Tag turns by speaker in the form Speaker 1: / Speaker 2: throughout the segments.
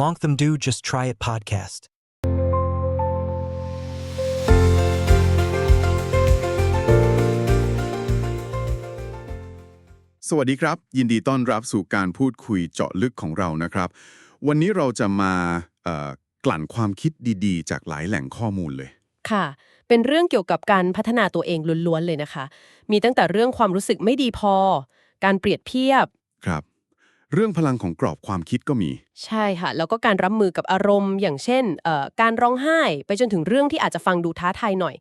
Speaker 1: Long Them Do Just Try It podcast.
Speaker 2: สวัสดีครับ ยินดีต้อนรับสู่การพูดคุยเจาะลึกของเรานะครับ วันนี้เราจะมาเอ่อกลั่นความคิดดีๆ จากหลายแหล่งข้อมูลเลย
Speaker 3: ค่ะ เป็นเรื่องเกี่ยวกับการพัฒนาตัวเองล้วนๆเลยนะคะ มีตั้งแต่เรื่องความรู้สึกไม่ดีพอ การเปรียบเทียบ
Speaker 2: ครับ เรื่องพลังของกรอบความคิดก็มี
Speaker 3: ใช่ค่ะ แล้วก็การรับมือกับอารมณ์ อย่างเช่นเอ่อการร้องไห้ไปจนถึงเรื่องที่อาจจะฟังดูท้าทายหน่อย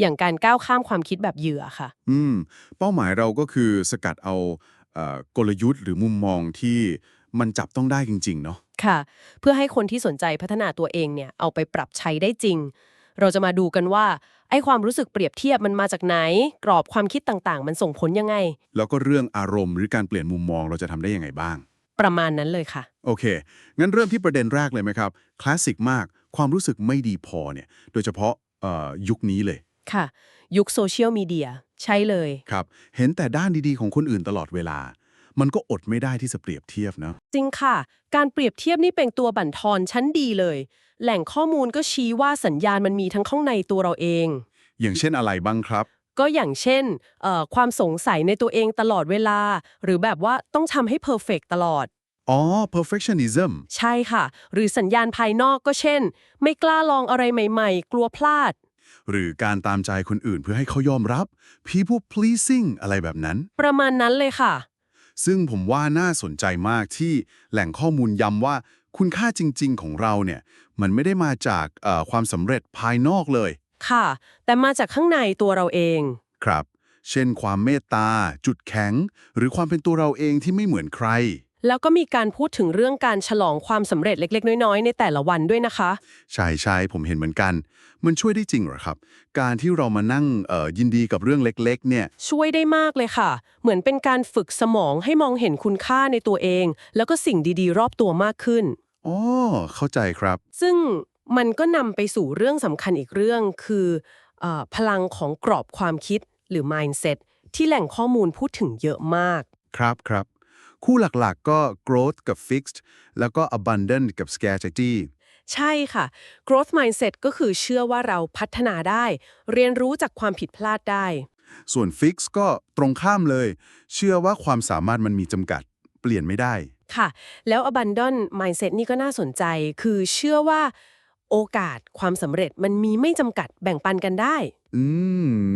Speaker 3: อย่างการก้าวข้ามความคิดแบบเหยื่อค่ะ
Speaker 2: อืม เป้าหมายเราก็คือสกัดเอาเอ่อกลยุทธ์หรือมุมมองที่มันจับต้องได้จริง ๆ เนาะ
Speaker 3: ค่ะ เพื่อให้คนที่สนใจพัฒนาตัวเองเนี่ยเอาไปปรับใช้ได้จริง เราจะมาดูกันว่าไอ้ความรู้สึกเปรียบเทียบมันมาจากไหน กรอบความคิดต่างๆ มันส่งผลยังไง
Speaker 2: แล้วก็เรื่องอารมณ์หรือการเปลี่ยนมุมมองเราจะทำได้ยังไงบ้าง
Speaker 3: ประมาณนั้นเลยค่ะ
Speaker 2: โอเค งั้นเริ่มที่ประเด็นแรกเลยไหมครับ คลาสสิกมาก ความรู้สึกไม่ดีพอเนี่ย โดยเฉพาะเอ่อยุคนี้เลย
Speaker 3: ค่ะ ยุคโซเชียลมีเดียใช่เลย
Speaker 2: ครับ เห็นแต่ด้านดีๆของคนอื่นตลอดเวลา มันก็อดไม่ได้ที่จะเปรียบเทียบเนาะ
Speaker 3: จริงค่ะ การเปรียบเทียบนี่เป็นตัวบั่นทอนชั้นดีเลย แหล่งข้อมูลก็ชี้ว่าสัญญาณมันมีทั้งข้างในตัวเราเอง
Speaker 2: อย่างเช่นอะไรบ้างครับ
Speaker 3: ก็อย่างเช่นเอ่อความสงสัยในตัวเองตลอดเวลา หรือแบบว่าต้องทำให้เพอร์เฟกตลอด
Speaker 2: อ๋อ perfectionism
Speaker 3: ใช่ค่ะ หรือสัญญาณภายนอกก็เช่น ไม่กล้าลองอะไรใหม่ ๆ กลัวพลาด
Speaker 2: หรือการตามใจคนอื่นเพื่อให้เขายอมรับ people pleasing อะไรแบบนั้น
Speaker 3: ประมาณนั้นเลยค่ะ
Speaker 2: ซึ่งผมว่าน่าสนใจมากที่แหล่งข้อมูลย้ำว่าคุณค่าจริง ๆ ของเราเนี่ย มันไม่ได้มาจากเอ่อความสำเร็จภายนอกเลย
Speaker 3: ค่ะ แต่มาจากข้างในตัวเราเอง
Speaker 2: ครับ เช่นความเมตตา จุดแข็ง หรือความเป็นตัวเราเองที่ไม่เหมือนใคร
Speaker 3: แล้วก็มีการพูดถึงเรื่องการฉลองความสำเร็จเล็ก ๆ น้อย ๆ ในแต่ละวันด้วยนะคะ
Speaker 2: ใช่ใช่ผมเห็นเหมือนกัน มันช่วยได้จริงเหรอครับ การที่เรามานั่งเอ่อยินดีกับเรื่องเล็ก ๆ เนี่ย
Speaker 3: ช่วยได้มากเลยค่ะ เหมือนเป็นการฝึกสมองให้มองเห็นคุณค่าในตัวเอง แล้วก็สิ่งดีๆ รอบตัวมากขึ้น
Speaker 2: อ๋อ เข้าใจครับ
Speaker 3: ซึ่ง มันก็นำไปสู่เรื่องสำคัญอีกเรื่อง คือเออพลังของกรอบความคิดหรือ mindset ที่แหล่งข้อมูลพูดถึงเยอะมาก
Speaker 2: ครับครับ คู่หลักๆก็ growth กับ fixed แล้วก็ abundant กับ scarcity
Speaker 3: ใช่ค่ะ growth mindset ก็คือเชื่อว่าเราพัฒนาได้ เรียนรู้จากความผิดพลาดได้
Speaker 2: ส่วน fix ก็ตรงข้ามเลย เชื่อว่าความสามารถมันมีจำกัด เปลี่ยนไม่ได้
Speaker 3: ค่ะ แล้ว abandon mindset นี่ก็น่าสนใจ คือเชื่อว่า โอกาสความสำเร็จมันมีไม่จำกัดแบ่งปันกันได้
Speaker 2: อื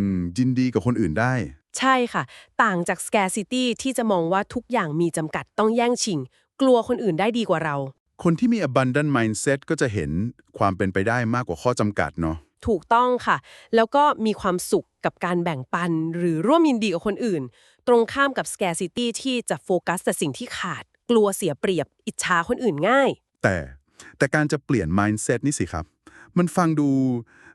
Speaker 2: มยินดีกับคนอื่นได้
Speaker 3: ใช่ค่ะ ต่างจาก scarcity ที่จะมองว่าทุกอย่างมีจำกัดต้องแย่งชิง กลัวคนอื่นได้ดีกว่าเรา
Speaker 2: คนที่มี abundant mindset ก็จะเห็นความเป็นไปได้มากกว่าข้อจำกัดเนาะ
Speaker 3: ถูกต้องค่ะ แล้วก็มีความสุขกับการแบ่งปัน หรือร่วมยินดีกับคนอื่น ตรงข้ามกับ scarcity ที่จะโฟกัสแต่สิ่งที่ขาด กลัวเสียเปรียบ อิจฉาคนอื่นง่าย
Speaker 2: แต่ แต่การจะเปลี่ยน mindset นี่สิครับ มันฟังดู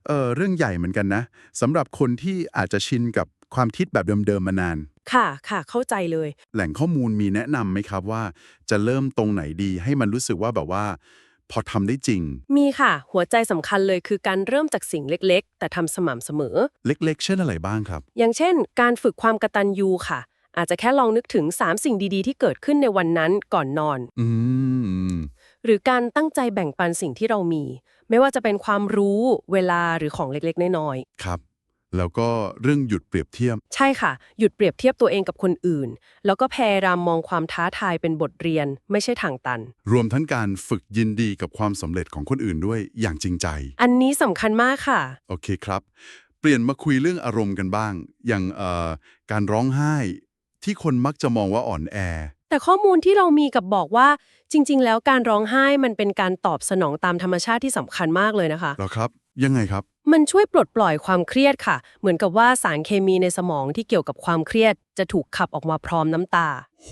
Speaker 2: เอ่อเรื่องใหญ่เหมือนกันนะสำหรับคนที่อาจจะชินกับความคิดแบบเดิมๆมานาน
Speaker 3: ค่ะค่ะเข้าใจเลย
Speaker 2: แหล่งข้อมูลมีแนะนำไหมครับว่า จะเริ่มตรงไหนดีให้มันรู้สึกว่าแบบว่า พอทำได้จริง
Speaker 3: มีค่ะ หัวใจสำคัญเลยคือการเริ่มจากสิ่งเล็กๆ แต่ทำสม่ำเสมอ
Speaker 2: เล็กๆ เช่นอะไรบ้างครับ
Speaker 3: อย่างเช่น การฝึกความกตัญญูค่ะ อาจจะแค่ลองนึกถึง 3 สิ่งดีๆ ที่เกิดขึ้นในวันนั้นก่อนนอน
Speaker 2: อืม
Speaker 3: หรือการตั้งใจแบ่งปันสิ่งที่เรามี ไม่ว่าจะเป็นความรู้เวลาหรือของเล็กๆน้อย
Speaker 2: ครับ แล้วก็เรื่องหยุดเปรียบเทียบ
Speaker 3: ๆใช่ค่ะ หยุดเปรียบเทียบตัวเองกับคนอื่น แล้วก็พยายามมองความท้าทายเป็นบทเรียน ไม่ใช่ทางตัน
Speaker 2: รวมทั้งการฝึกยินดีกับความสำเร็จของคนอื่นด้วยอย่างจริงใจ
Speaker 3: อันนี้สำคัญมากค่ะ
Speaker 2: โอเคครับ เปลี่ยนมาคุยเรื่องอารมณ์กันบ้าง อย่างเอ่อการร้องไห้ ที่คนมักจะมองว่าอ่อนแอ
Speaker 3: แต่ข้อมูลที่เรามีกับบอกว่าจริง ๆ แล้วการร้องไห้มันเป็นการตอบสนองตามธรรมชาติที่สำคัญมากเลยนะคะ
Speaker 2: แล้วครับ ยังไงครับ
Speaker 3: มันช่วยปลดปล่อยความเครียดค่ะ เหมือนกับว่าสารเคมีในสมองที่เกี่ยวกับความเครียด จะถูกขับออกมาพร้อมน้ำตา
Speaker 2: โห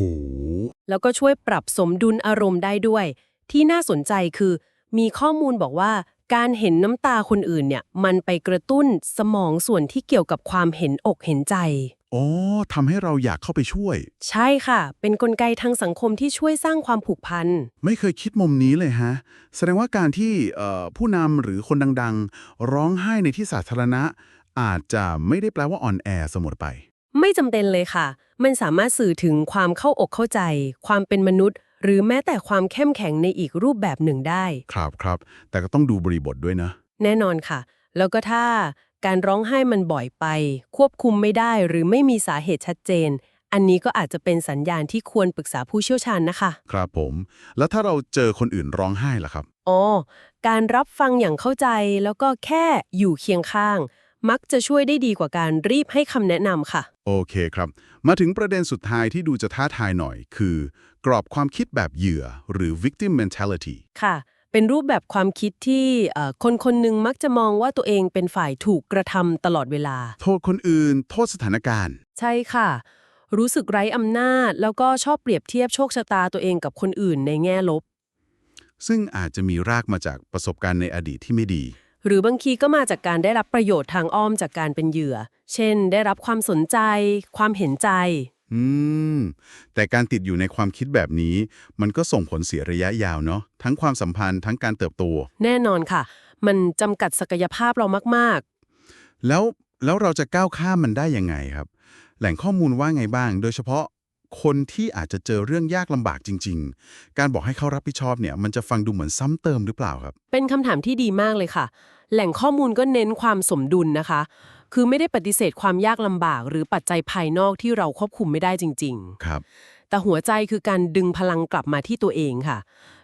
Speaker 3: แล้วก็ช่วยปรับสมดุลอารมณ์ได้ด้วย ที่น่าสนใจคือ มีข้อมูลบอกว่าการเห็นน้ำตาคนอื่นเนี่ย มันไปกระตุ้นสมองส่วนที่เกี่ยวกับความเห็นอกเห็นใจ
Speaker 2: อ๋อทำให้เราอยากเข้าไปช่วย
Speaker 3: ใช่ค่ะ เป็นกลไกทางสังคมที่ช่วยสร้างความผูกพัน
Speaker 2: ไม่เคยคิดมุมนี้เลยฮะ แสดงว่าการที่เอ่อผู้นำหรือคนดังๆ ร้องไห้ในที่สาธารณะ อาจจะไม่ได้แปลว่าอ่อนแอเสมอไป
Speaker 3: ไม่จำเป็นเลยค่ะ มันสามารถสื่อถึงความเข้าอกเข้าใจ ความเป็นมนุษย์ หรือแม้แต่ความเข้มแข็งในอีกรูปแบบหนึ่งได้
Speaker 2: ครับครับ แต่ก็ต้องดูบริบทด้วยนะ
Speaker 3: แน่นอนค่ะ แล้วก็ถ้า การร้องไห้มันบ่อยไป ควบคุมไม่ได้หรือไม่มีสาเหตุชัดเจน อันนี้ก็อาจจะเป็นสัญญาณที่ควรปรึกษาผู้เชี่ยวชาญนะคะ
Speaker 2: ครับผม แล้วถ้าเราเจอคนอื่นร้องไห้ล่ะครับ
Speaker 3: อ๋อ การรับฟังอย่างเข้าใจแล้วก็แค่อยู่เคียงข้าง มักจะช่วยได้ดีกว่าการรีบให้คำแนะนำค่ะ
Speaker 2: โอเคครับ มาถึงประเด็นสุดท้ายที่ดูจะท้าทายหน่อย คือ กรอบความคิดแบบเหยื่อ หรือ victim mentality
Speaker 3: ค่ะ เป็นรูปแบบความคิดที่เอ่อคนคนหนึ่งมักจะมองว่าตัวเองเป็นฝ่ายถูกกระทำตลอดเวลา
Speaker 2: โทษคนอื่น โทษสถานการณ์
Speaker 3: ใช่ค่ะ รู้สึกไร้อำนาจ แล้วก็ชอบเปรียบเทียบโชคชะตาตัวเองกับคนอื่นในแง่ลบ
Speaker 2: ซึ่งอาจจะมีรากมาจากประสบการณ์ในอดีตที่ไม่ดี
Speaker 3: หรือบางทีก็มาจากการได้รับประโยชน์ทางอ้อมจากการเป็นเหยื่อ เช่น ได้รับความสนใจ ความเห็นใจ
Speaker 2: อืม แต่การติดอยู่ในความคิดแบบนี้ มันก็ส่งผลเสียระยะยาวเนาะทั้งความสัมพันธ์ทั้งการเติบโต
Speaker 3: แน่นอนค่ะ มันจำกัดศักยภาพเรามาก
Speaker 2: แล้วแล้วเราจะก้าวข้ามมันได้ยังไงครับ แหล่งข้อมูลว่าไงบ้าง โดยเฉพาะคนที่อาจจะเจอเรื่องยากลำบากจริง ๆ การบอกให้เขารับผิดชอบเนี่ย มันจะฟังดูเหมือนซ้ำเติมหรือเปล่าครับ
Speaker 3: ๆ เป็นคำถามที่ดีมากเลยค่ะ แหล่งข้อมูลก็เน้นความสมดุลนะคะ คือไม่ได้ปฏิเสธความยากลำบาก หรือปัจจัยภายนอกที่เราควบคุมไม่ได้จริง ๆ
Speaker 2: ครับ
Speaker 3: แต่หัวใจคือการดึงพลังกลับมาที่ตัวเองค่ะ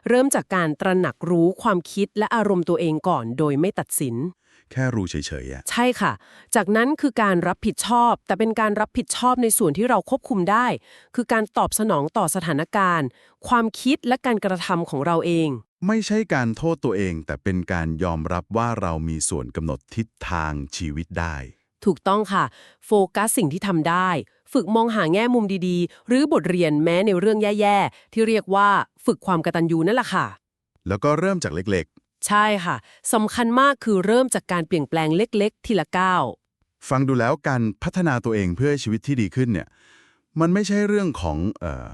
Speaker 3: เริ่มจากการตระหนักรู้ความคิดและอารมณ์ตัวเองก่อน โดยไม่ตัดสิน
Speaker 2: แค่รู้เฉยๆอะ
Speaker 3: ใช่ค่ะ จากนั้นคือการรับผิดชอบ แต่เป็นการรับผิดชอบในส่วนที่เราควบคุมได้ คือการตอบสนองต่อสถานการณ์ ความคิดและการกระทำของเราเอง
Speaker 2: ไม่ใช่การโทษตัวเอง แต่เป็นการยอมรับว่าเรามีส่วนกำหนดทิศทางชีวิตได้
Speaker 3: ถูกต้องค่ะ โฟกัสสิ่งที่ทำได้ ฝึกมองหาแง่มุมดีๆ หรือบทเรียนแม้ในเรื่องแย่ๆ ที่เรียกว่าฝึกความกตัญญูนั่นแหละค่ะ
Speaker 2: แล้วก็เริ่มจากเล็ก
Speaker 3: ใช่ค่ะสำคัญมากคือเริ่มจากการเปลี่ยนแปลงเล็กๆ ทีละก้าว
Speaker 2: ๆฟังดูแล้วการพัฒนาตัวเองเพื่อให้ชีวิตที่ดีขึ้นเนี่ย มันไม่ใช่เรื่องของเอ่อ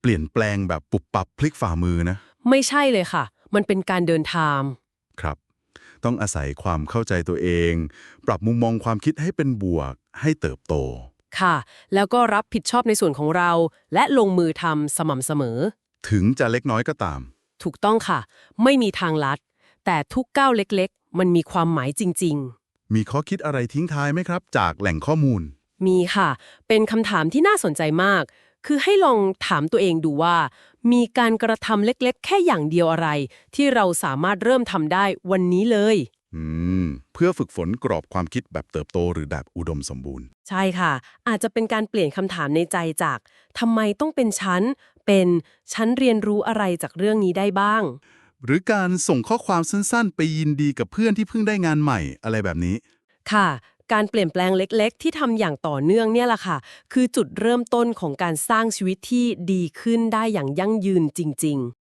Speaker 2: เปลี่ยนแปลงแบบปุบปับพลิกฝ่ามือนะ
Speaker 3: ไม่ใช่เลยค่ะ มันเป็นการเดินทาง
Speaker 2: ครับ ต้องอาศัยความเข้าใจตัวเอง ปรับมุมมองความคิดให้เป็นบวก ให้เติบโต
Speaker 3: ค่ะ แล้วก็รับผิดชอบในส่วนของเรา และลงมือทำสม่ำเสมอ
Speaker 2: ถึงจะเล็กน้อยก็ตาม
Speaker 3: ถูกต้องค่ะ ไม่มีทางลัด แต่ทุกก้าวเล็กๆ มันมีความหมายจริง
Speaker 2: มีข้อคิดอะไรทิ้งท้ายไหมครับ จากแหล่งข้อมูล
Speaker 3: ๆมีค่ะ เป็นคำถามที่น่าสนใจมาก คือให้ลองถามตัวเองดูว่า มีการกระทำเล็กๆ แค่อย่างเดียวอะไร ที่เราสามารถเริ่มทำได้วันนี้เลย
Speaker 2: อืม เพื่อฝึกฝนกรอบความคิดแบบเติบโตหรือแบบอุดมสมบูรณ์
Speaker 3: ใช่ค่ะ อาจจะเป็นการเปลี่ยนคำถามในใจจากทำไมต้องเป็นฉัน เป็นฉันเรียนรู้อะไรจากเรื่องนี้ได้บ้าง
Speaker 2: หรือการส่งข้อความสั้นๆ ไปยินดีกับเพื่อนที่เพิ่งได้งานใหม่อะไรแบบนี้
Speaker 3: ค่ะ การเปลี่ยนแปลงเล็ก ๆ ที่ทำอย่างต่อเนื่องเนี่ยแหละค่ะ คือจุดเริ่มต้นของการสร้างชีวิตที่ดีขึ้นได้อย่างยั่งยืนจริง ๆ